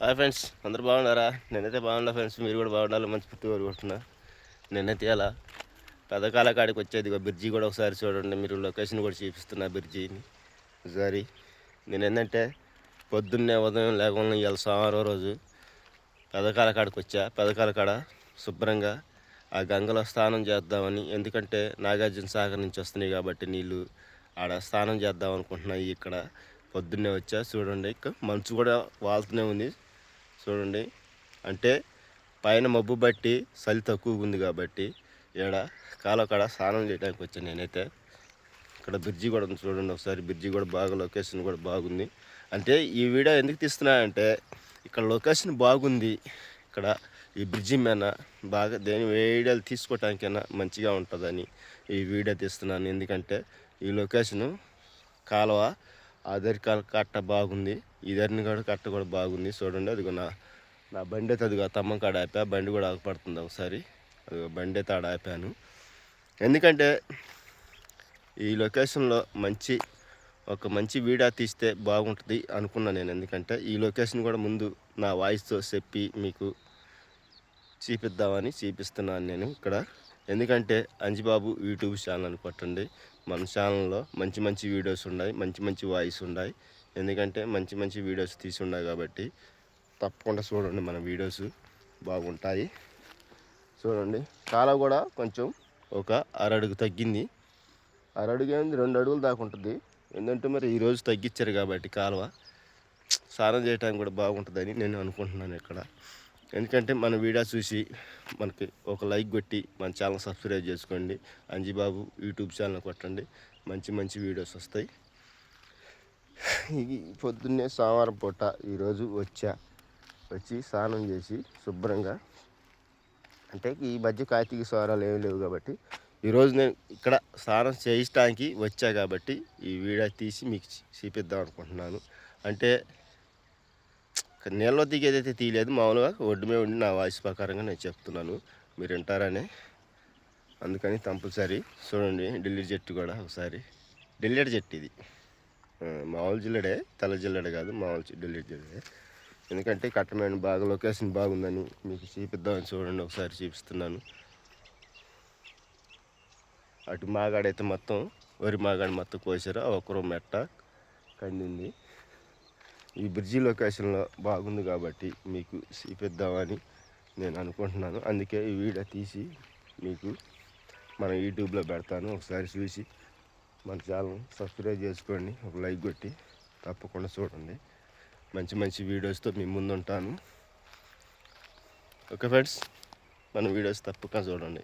Hi friends అందరు బాగున్నారా? నేనైతే బాగున్నా ఫ్రెండ్స్ మీరు కూడా బాగుండాలి మంచి పుట్టి కోరుకుంటున్నా. నేనైతే అలా పెదకాల కాడికి వచ్చేది బ్రిడ్జి కూడా ఒకసారి చూడండి మీరు లొకేషన్ కూడా చూపిస్తున్నా బ్రిడ్జిని ఒకసారి నేను ఏంటంటే పొద్దున్నే ఉదయం లేకుండా ఇవాళ సోమవారం రోజు పెదకాల కాడికి వచ్చా. పెదకాల కాడ శుభ్రంగా ఆ గంగలో స్నానం చేద్దామని ఎందుకంటే నాగార్జున సాగర్ నుంచి వస్తున్నాయి కాబట్టి నీళ్ళు ఆడ స్నానం చేద్దాం అనుకుంటున్నాయి ఇక్కడ పొద్దున్నే వచ్చా. చూడండి ఇక మంచు కూడా వాళ్తూనే ఉంది. చూడండి. అంటే పైన మబ్బు బట్టి చలి తక్కువగా ఉంది కాబట్టి ఈడ కాలకాడ స్నానం చేయడానికి వచ్చాను నేనైతే. ఇక్కడ బ్రిడ్జి కూడా ఉంది చూడండి ఒకసారి. బ్రిడ్జి కూడా బాగా లొకేషన్ కూడా బాగుంది. అంటే ఈ వీడియో ఎందుకు తీస్తున్నా అంటే ఇక్కడ లొకేషన్ బాగుంది. ఇక్కడ ఈ బ్రిడ్జి మీద బాగా దేని వీడియోలు తీసుకోవటానికైనా మంచిగా ఉంటుందని ఈ వీడియో తీస్తున్నాను. ఎందుకంటే ఈ లొకేషను కాలువ ఆదరి కాల కట్ట బాగుంది ఇదరిని కూడా కట్ట కూడా బాగుంది. చూడండి అదిగో నా నా బండి అయితే అదిగో తమ్మం కాడ ఆపా బండి కూడా ఆగపడుతుంది ఒకసారి. అదిగో బండి అయితే ఆడ ఆపాను. ఎందుకంటే ఈ లొకేషన్లో మంచి ఒక మంచి వీడియో తీస్తే బాగుంటుంది అనుకున్నాను నేను. ఎందుకంటే ఈ లొకేషన్ కూడా ముందు నా వాయిస్తో చెప్పి మీకు చూపిద్దామని చూపిస్తున్నాను నేను ఇక్కడ. ఎందుకంటే అంజిబాబు యూట్యూబ్ ఛానల్ పట్టండి మన ఛానల్లో మంచి మంచి వీడియోస్ ఉన్నాయి మంచి మంచి వాయిస్ ఉన్నాయి. ఎందుకంటే మంచి మంచి వీడియోస్ తీసున్నాయి కాబట్టి తప్పకుండా చూడండి మన వీడియోస్ బాగుంటాయి. చూడండి కాల కూడా కొంచెం ఒక అరడుగు తగ్గింది. అరడుగు ఏంది రెండు అడుగులు దాకా ఉంటుంది. ఎందుకంటే మరి ఈరోజు తగ్గించారు కాబట్టి కాలువ. స్నానం చేయడానికి కూడా బాగుంటుందని నేను అనుకుంటున్నాను ఇక్కడ. ఎందుకంటే మన వీడియో చూసి మనకి ఒక లైక్ కొట్టి మన ఛానల్ సబ్స్క్రైబ్ చేసుకోండి. అంజిబాబు యూట్యూబ్ ఛానల్ కొట్టండి. మంచి మంచి వీడియోస్ వస్తాయి. ఈ పొద్దున్నే సోమవారం పూట ఈరోజు వచ్చా. వచ్చి స్నానం చేసి శుభ్రంగా అంటే ఈ మధ్య కార్తీక స్వరాలు ఏమి లేవు కాబట్టి ఈరోజు నేను ఇక్కడ స్నానం చేయించడానికి వచ్చా కాబట్టి ఈ వీడియో తీసి మీకు చూపిద్దాం అనుకుంటున్నాను. అంటే నీళ్ళలో దిగేదైతే తీయలేదు మామూలుగా ఒడ్డు మీద ఉండి నా వాయిస్ ప్రకారంగా నేను చెప్తున్నాను. మీరు వింటారనే. అందుకని కంపల్సరీ చూడండి ఢిల్లీ జట్టు కూడా ఒకసారి. ఢిల్లీ జట్టు ఇది. మామూలు జిల్లడే తల జిల్లడే కాదు మామూలు ఢిల్లీ జిల్లడే. ఎందుకంటే కట్టమైన బాగా లొకేషన్ బాగుందని మీకు చూపిద్దామని చూడండి ఒకసారి చూపిస్తున్నాను. అటు మాగాడైతే మొత్తం వరి మాగాడు మొత్తం కోసారు ఒక్కరో మెట్ట కండింది ఈ బ్రిడ్జి లొకేషన్లో బాగుంది కాబట్టి మీకు చూపిద్దామని నేను అనుకుంటున్నాను. అందుకే ఈ వీడియో తీసి మీకు మన యూట్యూబ్లో పెడతాను. ఒకసారి చూసి మన ఛానల్ సబ్స్క్రైబ్ చేసుకోండి. ఒక లైక్ కొట్టి తప్పకుండా చూడండి. మంచి మంచి వీడియోస్తో మీ ముందు ఉంటాను ఓకే ఫ్రెండ్స్ మన వీడియోస్ తప్పకుండా చూడండి.